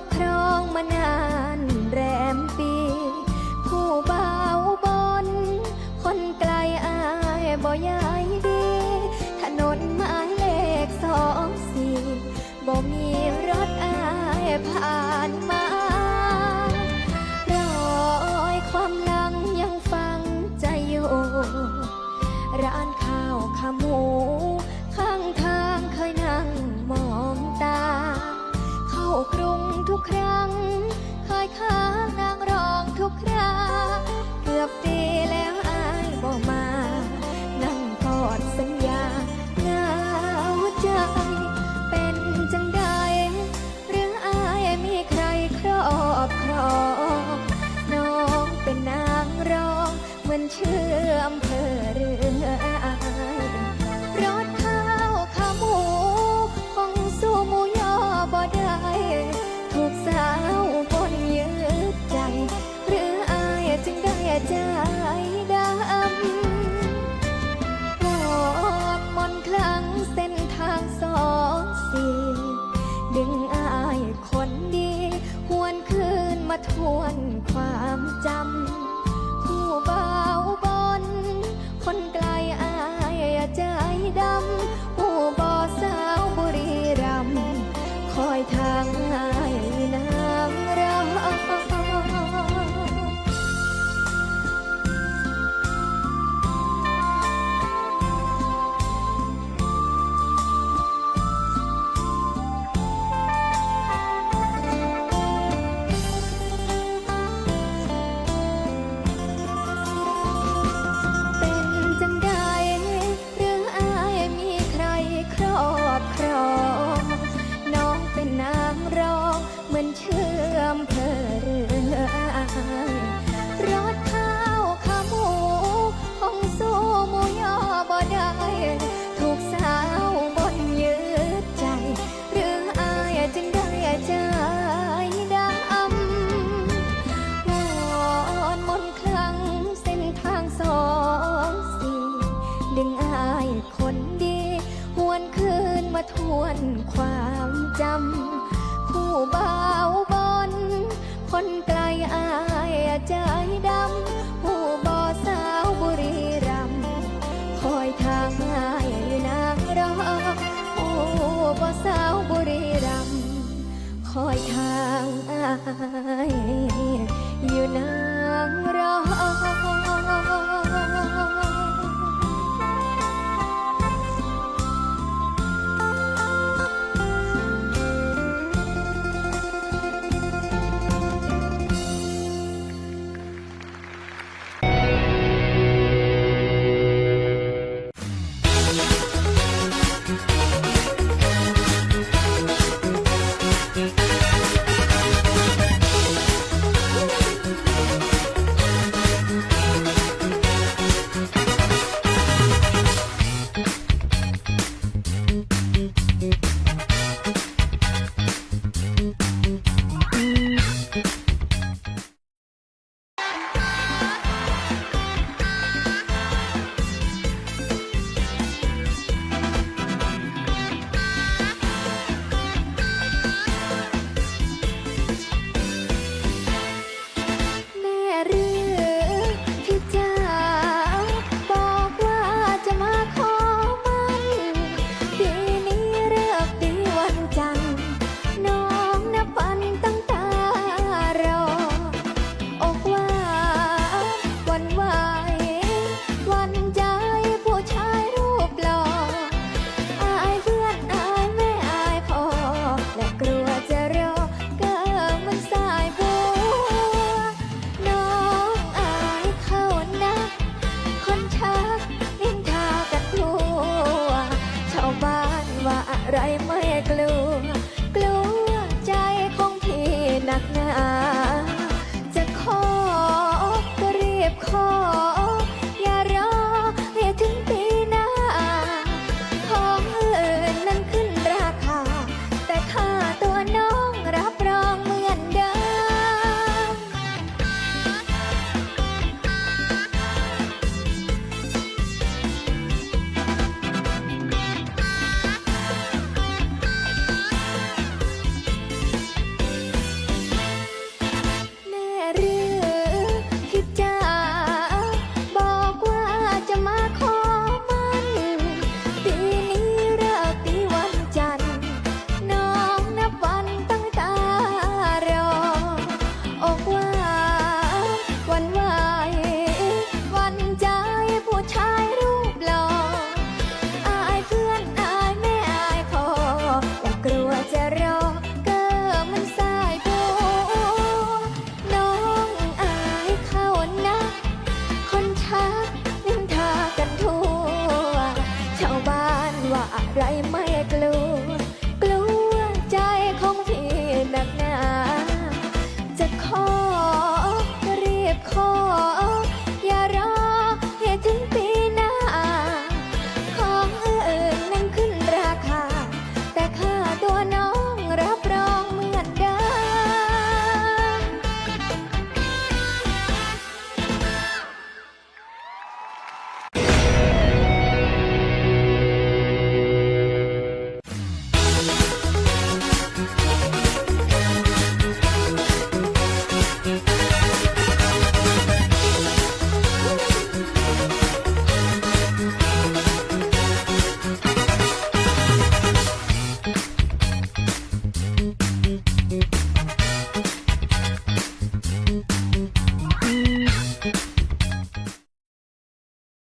บครองมานานแรมปี ผู้เบาบน คนไกลอายบ่ยายดี ถนนหมายเลขสองสี่บ่มีรถอายผ่านมา วน อนความจำ ผู้เบาบน คนไกลอายใจดำ ผู้บ่สาวบุรีรัมคอยทางอายอยู่นางรอ ผู้บ่สาวบุรีรัมคอยทางอาย ไร